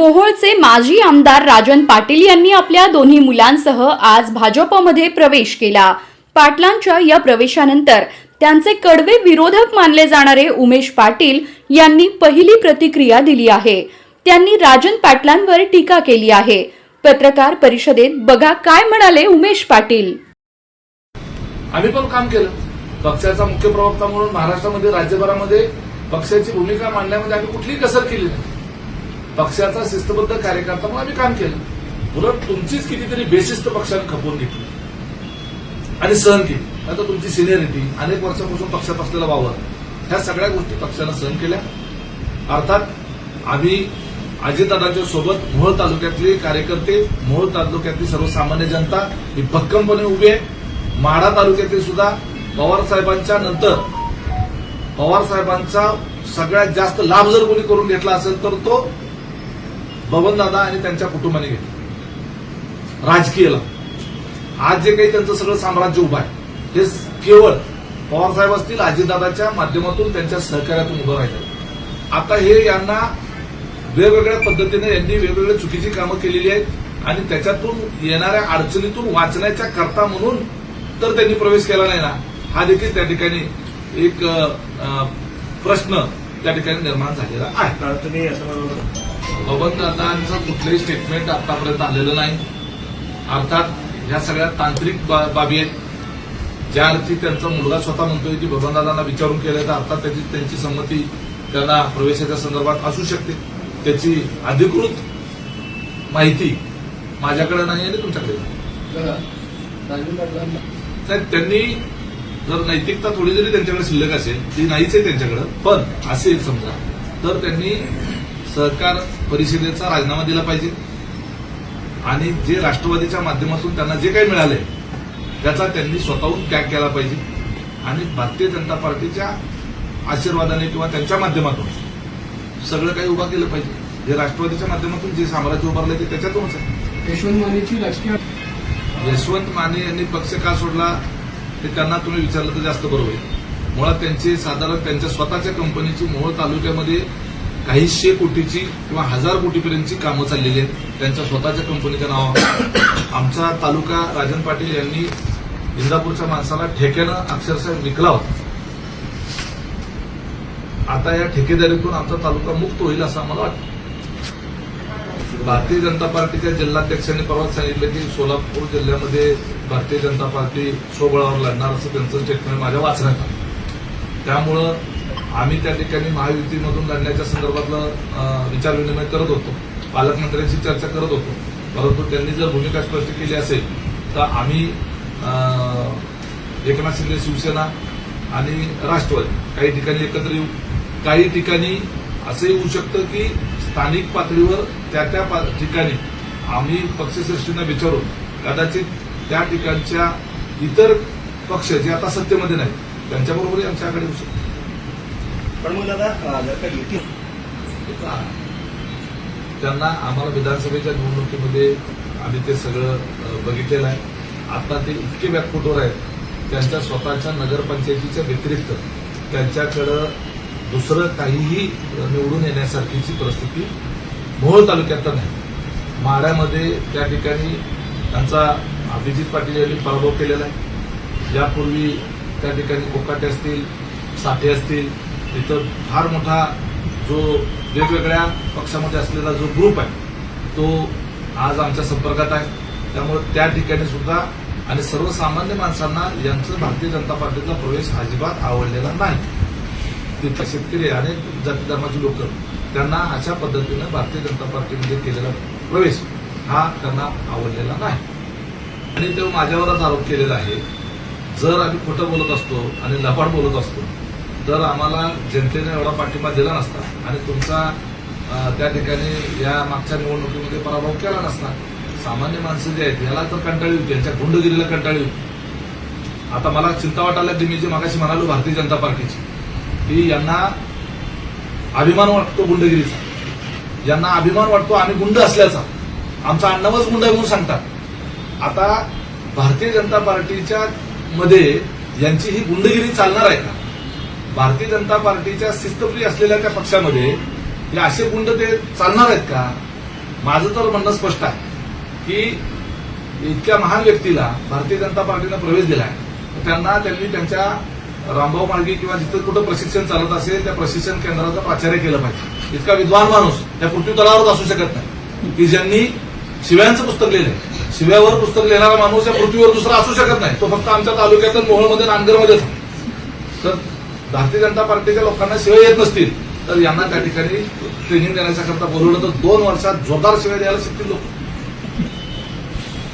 मोहोळचे माजी आमदार राजन पाटील यांनी आपल्या दोन्ही मुलांसह आज भाजपमध्ये प्रवेश केला. पाटलांच्या या प्रवेशानंतर त्यांचे कडवे विरोधक मानले जाणारे उमेश पाटील यांनी पहिली प्रतिक्रिया दिली आहे. त्यांनी राजन पाटलांवर टीका केली आहे. पत्रकार परिषदेत बघा काय म्हणाले उमेश पाटील. आम्ही पण काम केलं. पक्षाचा मुख्य प्रवक्ता म्हणून महाराष्ट्रामध्ये राज्यभरामध्ये पक्षाची भूमिका मांडण्यामध्ये आम्ही कुठलीही कसर केली नाही. पक्षाचा शिस्तबद्ध कार्यकर्ता म्हणून आम्ही काम केलं. उलट तुमचीच कितीतरी बेशिस्त पक्षाने खपवून घेतली. आणि सहन केली. आता तुमची सिनियरिटी अनेक वर्षापासून पक्षात असलेला वावर ह्या सगळ्या गोष्टी पक्षानं सहन केल्या. अर्थात आम्ही अजितदादांच्या सोबत मोहोळ तालुक्यातले कार्यकर्ते मोहोळ तालुक्यातली सर्वसामान्य जनता ही भक्कमपणे उभी आहे. माढा तालुक्यातील सुद्धा पवार साहेबांच्या नंतर पवार साहेबांचा सगळ्यात जास्त लाभ जर कोणी करून घेतला असेल तर तो बबनदादा आणि त्यांच्या कुटुंबाने घेतली. राजकीयला. आज जे काही त्यांचं सगळं साम्राज्य उभं आहे हे केवळ पवारसाहेब असतील अजितदादाच्या माध्यमातून त्यांच्या सहकार्यातून उभं राहिलं आता हे यांना वेगवेगळ्या पद्धतीने यांनी वेगवेगळ्या चुकीची कामं केलेली आहेत आणि त्याच्यातून येणाऱ्या अडचणीतून वाचण्याच्या करता म्हणून तर त्यांनी प्रवेश केला नाही ना. हा देखील त्या ठिकाणी एक प्रश्न त्या ठिकाणी निर्माण झालेला आहे. तुम्ही असं बबनदादांचं कुठलंही स्टेटमेंट आतापर्यंत आलेलं नाही. अर्थात ह्या सगळ्या तांत्रिक बा- बाबी आहेत. ज्या अर्थी त्यांचा मुलगा स्वतः म्हणतोय की बबनदादांना विचारून केलं तर अर्थात त्याची त्यांची संमती त्यांना प्रवेशाच्या संदर्भात असू शकते. त्याची अधिकृत माहिती माझ्याकडे नाही आणि तुमच्याकडे नाही. साहेब त्यांनी जर नैतिकता थोडी जरी त्यांच्याकडे शिल्लक असेल ती नाहीच आहे त्यांच्याकडे पण असेल समजा तर त्यांनी सहकार परिषदेचा राजीनामा दिला पाहिजे. आणि जे राष्ट्रवादीच्या माध्यमातून त्यांना जे काही मिळालंय त्याचा त्यांनी स्वतःहून त्याग केला पाहिजे. आणि भारतीय जनता पार्टीच्या आशीर्वादाने किंवा त्यांच्या माध्यमातून सगळं काही उभा केलं पाहिजे. जे राष्ट्रवादीच्या माध्यमातून जे साम्राज्य उभारलंय ते त्याच्यातूनच आहे. यशवंत मानेची राजकीय यशवंत माने यांनी पक्ष का सोडला हे त्यांना तुम्ही विचारलं तर जास्त बरोबर आहे. मुळात त्यांची साधारण त्यांच्या स्वतःच्या कंपनीची मोहोळ तालुक्यामध्ये काहीशे कोटीची किंवा हजार कोटीपर्यंतची कामं चाललेली आहेत. त्यांच्या स्वतःच्या कंपनीच्या नावावर. आमचा तालुका राजन पाटील यांनी इंदापूरच्या माणसाला ठेक्यानं अक्षरशः विकला होता. आता या ठेकेदारीतून आमचा तालुका मुक्त होईल असं आम्हाला वाटतं. भारतीय जनता पार्टीच्या जिल्हाध्यक्षांनी परवाच सांगितलं की सोलापूर जिल्ह्यामध्ये भारतीय जनता पार्टी स्वबळावर लढणार असं त्यांचं स्टेटमेंट माझ्या वाचण्यात आलं. त्यामुळं आम्ही त्या ठिकाणी महायुतीमधून लढण्याच्या संदर्भातलं अं, विचारविनिमय करत होतो. पालकमंत्र्यांशी चर्चा करत होतो. परंतु त्यांनी जर भूमिका स्पष्ट केली असेल तर आम्ही एकनाथ शिंदे शिवसेना आणि राष्ट्रवादी काही ठिकाणी एकत्र येऊ. काही ठिकाणी असंही होऊ शकतं की स्थानिक पातळीवर त्या त्या पा- ठिकाणी आम्ही पक्षश्रेष्ठींना विचारून कदाचित त्या ठिकाणच्या इतर पक्ष जे आता सत्तेमध्ये नाही त्यांच्याबरोबरही आमच्याकडे येऊ शकतो पण मग दादा जर का युती त्यांना आम्हाला विधानसभेच्या निवडणुकीमध्ये आम्ही ते सगळं बघितलेलं आहे. आता ते इतके व्यापकोटवर आहेत. त्यांच्या स्वतःच्या नगरपंचायतीच्या व्यतिरिक्त त्यांच्याकडं दुसरं काहीही निवडून येण्यासारखीची परिस्थिती मोहोळ तालुक्यात तर नाही. माड्यामध्ये त्या ठिकाणी त्यांचा अभिजित पाटील यांनी पराभव केलेला आहे. यापूर्वी त्या ठिकाणी कोकाटे असतील साठे असतील तिथं फार मोठा जो वेगवेगळ्या पक्षामध्ये असलेला जो ग्रुप आहे तो आज आमच्या संपर्कात आहे. त्यामुळे त्या ठिकाणी सुद्धा आणि सर्वसामान्य माणसांना यांचं भारतीय जनता पार्टीचा प्रवेश अजिबात आवडलेला नाही. तिथं शेतकरी आणि जाती धर्माचे लोक त्यांना अशा पद्धतीनं भारतीय जनता पार्टीमध्ये केलेला प्रवेश हा त्यांना आवडलेला नाही. आणि तो माझ्यावरच आरोप केलेला आहे. जर आम्ही खोटं बोलत असतो आणि लबाड बोलत असतो तर आम्हाला जनतेने एवढा पाठिंबा दिला नसता. आणि तुमचा त्या ठिकाणी या मागच्या निवडणुकीमध्ये पराभव केला नसता. सामान्य माणसं जे आहेत याला तर कंटाळी होती यांच्या गुंडगिरीला कंटाळी होती आता मला चिंता वाटायला की मी जे मागाशी म्हणालो भारतीय जनता पार्टीची. की यांना अभिमान वाटतो गुंडगिरीचा. यांना अभिमान वाटतो आम्ही गुंड असल्याचा. आमचा अण्णावच गुंड म्हणून सांगतात. आता भारतीय जनता पार्टीच्या मध्ये यांची ही गुंडगिरी चालणार आहे का? भारतीय जनता पार्टीच्या शिस्तप्रिय असलेल्या त्या पक्षामध्ये हे असे गुंड ते चालणार आहेत का? माझं तर म्हणणं स्पष्ट आहे की इतक्या महान व्यक्तीला भारतीय जनता पार्टीनं प्रवेश दिलाय. त्यांना त्यांनी त्यांच्या रामभाऊ मार्गी किंवा जिथं कुठं प्रशिक्षण चालत असेल त्या प्रशिक्षण केंद्राचं प्राचार्य केलं पाहिजे. इतका विद्वान माणूस त्या पृथ्वी तलावरच असू शकत नाही. की ज्यांनी शिव्यांचं पुस्तक लिहिलंय. शिव्यावर पुस्तक लिहिणारा माणूस या पृथ्वीवर दुसरा असू शकत नाही. तो फक्त आमच्या तालुक्यातून मोहळमध्ये नांदगरमध्येच तर भारतीय जनता पार्टीच्या लोकांना सेवा येत नसतील तर यांना त्या ठिकाणी ट्रेनिंग देण्याच्या करता बोलवलं तर दोन वर्षात जोरदार शिवाय द्यायला शिकतील लोक.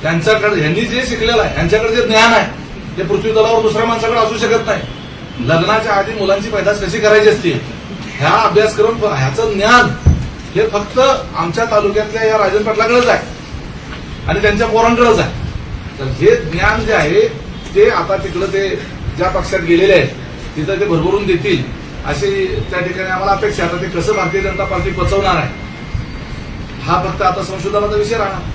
त्यांच्याकडे यांनी जे शिकलेलं आहे यांच्याकडे जे ज्ञान आहे ते पृथ्वी दलावर दुसऱ्या माणसाकडे असू शकत नाही. लग्नाच्या आधी मुलांची पैदास कशी करायची असते? ह्या अभ्यासक्रम ह्याचं ज्ञान हे फक्त आमच्या तालुक्यातल्या या राजन पाटलाकडेच आहे. आणि त्यांच्या पोरांकडेच आहे. तर हे ज्ञान जे आहे ते आता तिकडं ते ज्या पक्षात गेलेले आहेत तिथं ते भरभरून देतील अशी त्या ठिकाणी आम्हाला अपेक्षा आता ते कसं भारतीय जनता पार्टी पचवणार आहे हा फक्त आता संशोधनाचा विषय राहणार.